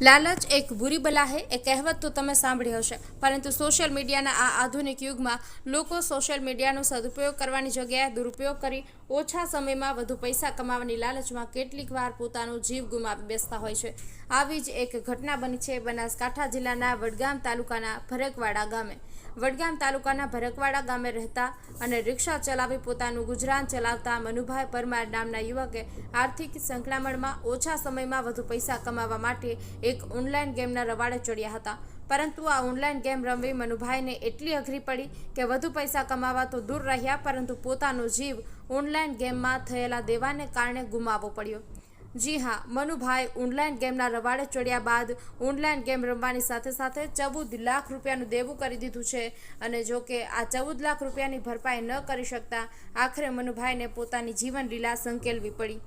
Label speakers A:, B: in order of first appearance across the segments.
A: લાલચ એક બુરી બલા હે, એ કહેવત તો તમે સાંભળી હશે. પરંતુ સોશિયલ મીડિયાના આ આધુનિક યુગમાં લોકો સોશિયલ મીડિયાનો સદુપયોગ કરવાની જગ્યાએ દુરુપયોગ કરી ઓછા સમયમાં વધુ પૈસા કમાવાની લાલચમાં કેટલીક વાર પોતાનો જીવ ગુમાવી બેસતા હોય છે. આવી જ એક ઘટના બની છે બનાસકાંઠા જિલ્લાના વડગામ તાલુકાના ભરકવાડા ગામે. વડગામ તાલુકાના ભરકવાડા ગામે રહેતા અને રિક્ષા ચલાવી પોતાનું ગુજરાન ચલાવતા મનુભાઈ પરમાર નામના યુવકે આર્થિક સંકળામણમાં ઓછા સમયમાં વધુ પૈસા કમાવા માટે એક ઓનલાઈન ગેમના રવાડે ચડ્યા હતા. પરંતુ આ ઓનલાઈન ગેમ રમવી મનુભાઈને એટલી અઘરી પડી કે વધુ પૈસા કમાવા તો દૂર રહ્યા, પરંતુ પોતાનો જીવ ઓનલાઈન ગેમમાં થયેલા દેવાને કારણે ગુમાવવો પડ્યો. જી હા, મનુભાઈ ઓનલાઈન ગેમના રવાડે ચડ્યા બાદ ઓનલાઈન ગેમ રમવાની સાથે સાથે ચૌદ લાખ રૂપિયાનું દેવું કરી દીધું છે. અને જો કે આ ચૌદ લાખ રૂપિયાની ભરપાઈ ન કરી શકતા, આખરે મનુભાઈને પોતાની જીવન લીલા સંકેલવી પડી.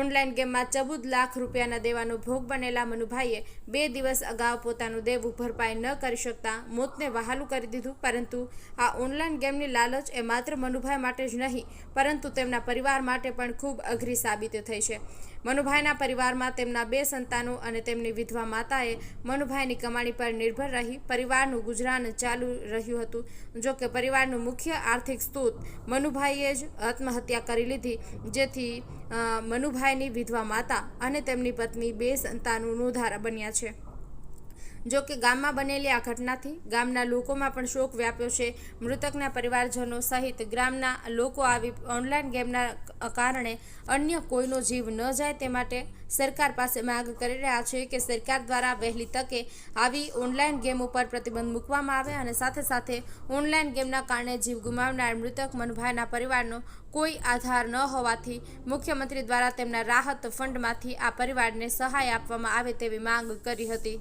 A: ઓનલાઈન ગેમમાં ચૌદ લાખ રૂપિયાના દેવાનો ભોગ બનેલા મનુભાઈએ બે દિવસ અગાઉ પોતાનું દેવું ભરપાઈ ન કરી શકતા મોતને વહાલું કરી દીધું. પરંતુ આ ઓનલાઈન ગેમની લાલચ એ માત્ર મનુભાઈ માટે જ નહીં, પરંતુ તેમના પરિવાર માટે પણ ખૂબ અઘરી સાબિત થઈ છે. મનુભાઈના પરિવારમાં તેમના બે સંતાનો અને તેમની વિધવા માતાએ મનુભાઈની કમાણી પર નિર્ભર રહી પરિવારનું ગુજરાન ચાલુ રહ્યું હતું. જો કે પરિવારનું મુખ્ય આર્થિક સ્ત્રોત મનુભાઈએ જ આત્મહત્યા કરી લીધી. જેથી મનુભાઈની વિધવા માતા અને તેમની પત્ની બે સંતાનો નોધારા બન્યા છે. જો કે ગામમાં બનેલી આ ઘટનાથી ગામના લોકોમાં પણ શોક વ્યાપ્યો છે. મૃતકના પરિવારજનો સહિત ગ્રામના લોકો આવી ઓનલાઈન ગેમના કારણે અન્ય કોઈનો જીવ ન જાય તે માટે સરકાર પાસે માંગ કરી રહ્યા છે કે સરકાર દ્વારા વહેલી તકે આવી ઓનલાઈન ગેમ ઉપર પ્રતિબંધ મૂકવામાં આવે અને સાથે સાથે ઓનલાઈન ગેમના કારણે જીવ ગુમાવનાર મૃતક મનભાઈના પરિવારનો કોઈ આધાર ન હોવાથી મુખ્યમંત્રી દ્વારા તેમના રાહત ફંડમાંથી આ પરિવારને સહાય આપવામાં આવે તેવી માંગ કરી હતી.